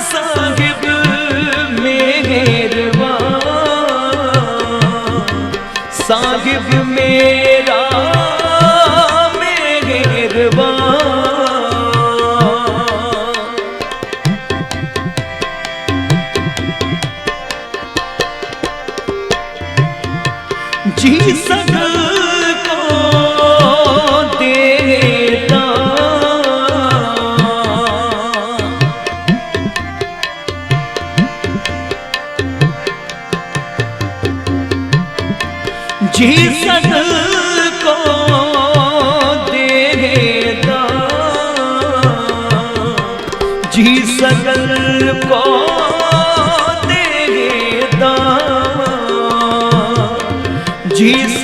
ਸਾਹਿਬ ਮਿਹਰਬਾਨ ਸਾਹਿਬ ਮੇਰਾ ਮਿਹਰਬਾਨ ਜੀ ਸਕ ਜੀ ਸਕ ਕੋ ਦੇਤਾ ਜੀ ਸਕਲ ਕੋ ਦੇਤਾ ਜੀ